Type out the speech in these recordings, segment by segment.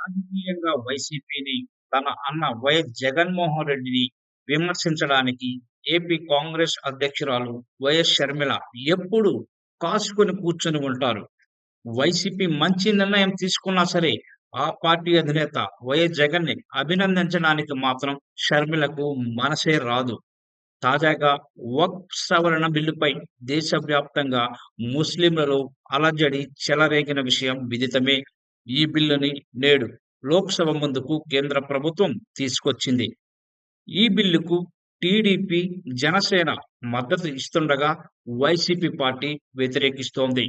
రాజకీయంగా వైసీపీని తన అన్న వైఎస్ జగన్మోహన్ రెడ్డిని విమర్శించడానికి ఏపీ కాంగ్రెస్ అధ్యక్షురాలు వైఎస్ షర్మిల ఎప్పుడు కాసుకొని కూర్చొని ఉంటారు. వైసీపీ మంచి నిర్ణయం తీసుకున్నా సరే ఆ పార్టీ అధినేత వైఎస్ జగన్ని అభినందించడానికి మాత్రం షర్మిలకు మనసే రాదు. తాజాగా వక్ సవరణ బిల్లుపై దేశవ్యాప్తంగా ముస్లింలలో అలజడి చెలరేగిన విషయం విదితమే. ఈ బిల్లుని నేడు లోక్సభ ముందుకు కేంద్ర ప్రభుత్వం తీసుకొచ్చింది. ఈ బిల్లుకు టీడీపీ జనసేన మద్దతు ఇస్తుండగా వైసీపీ పార్టీ వ్యతిరేకిస్తోంది.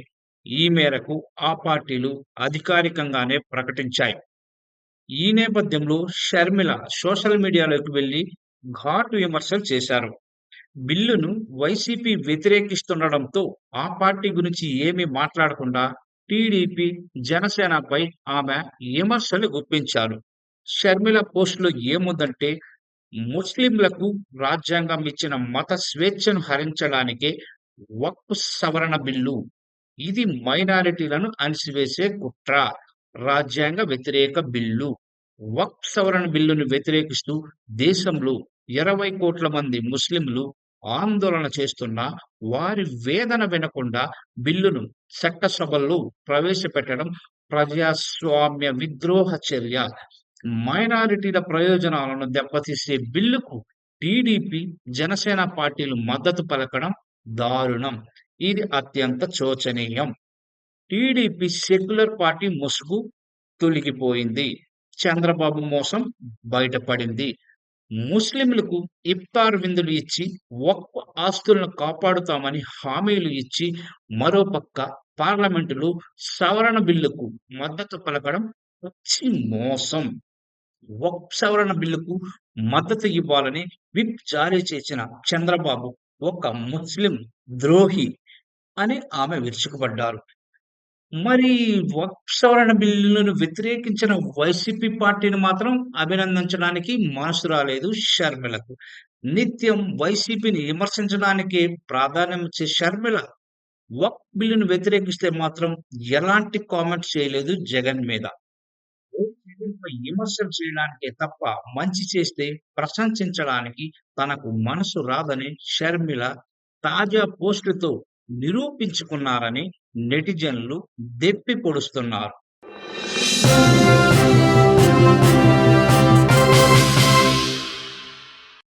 ఈ మేరకు ఆ పార్టీలు అధికారికంగానే ప్రకటించాయి. ఈ నేపథ్యంలో షర్మిల సోషల్ మీడియాలోకి వెళ్ళి ఘాటు విమర్శలు చేశారు. బిల్లును వైసీపీ వ్యతిరేకిస్తుండడంతో ఆ పార్టీ గురించి ఏమీ మాట్లాడకుండా టీడీపీ జనసేనపై ఆమె విమర్శలు గుప్పించారు. షర్మిల పోస్టులో ఏముందంటే ముస్లింలకు రాజ్యాంగం ఇచ్చిన మత స్వేచ్ఛను హరించడానికి వక్ఫ్ సవరణ బిల్లు. ఇది మైనారిటీలను అణిసివేసే కుట్ర రాజ్యాంగ వ్యతిరేక బిల్లు. వక్ఫ్ సవరణ బిల్లును వ్యతిరేకిస్తూ దేశంలో ఇరవై కోట్ల మంది ముస్లింలు ఆందోళన చేస్తున్న వారి వేదన వినకుండా బిల్లును చట్టసభల్లో ప్రవేశపెట్టడం ప్రజాస్వామ్య విద్రోహ చర్య. మైనారిటీల ప్రయోజనాలను దెబ్బతీసే బిల్లుకు టీడీపీ జనసేన పార్టీలు మద్దతు పలకడం దారుణం. ఇది అత్యంత శోచనీయం. టీడీపీ సెక్యులర్ పార్టీ ముసుగు తొలగిపోయింది. చంద్రబాబు మోసం బయటపడింది. ముస్లింలకు ఇఫ్తార్ విందులు ఇచ్చి ఒక్క ఆస్తులను కాపాడుతామని హామీలు ఇచ్చి మరోపక్క పార్లమెంటులో సవరణ బిల్లుకు మద్దతు పలకడం వచ్చి మోసం. ఒక్క సవరణ బిల్లుకు మద్దతు ఇవ్వాలని విప్ జారీ చేసిన చంద్రబాబు ఒక ముస్లిం ద్రోహి అని ఆమె విరుచుకుపడ్డారు. మరి వక్ఫ్ బిల్లును వ్యతిరేకించిన వైసీపీ పార్టీని మాత్రం అభినందించడానికి మనసు రాలేదు షర్మిలకు. నిత్యం వైసీపీని విమర్శించడానికి ప్రాధాన్యం ఇచ్చే షర్మిల వక్ బిల్లును వ్యతిరేకిస్తే మాత్రం ఎలాంటి కామెంట్ చేయలేదు జగన్ మీద. విమర్శలు చేయడానికే తప్ప మంచి చేస్తే ప్రశంసించడానికి తనకు మనసు రాదని షర్మిల తాజా పోస్టులతో నిరూపించుకున్నారని నెటిజన్లు దెప్పి పొడుస్తున్నారు.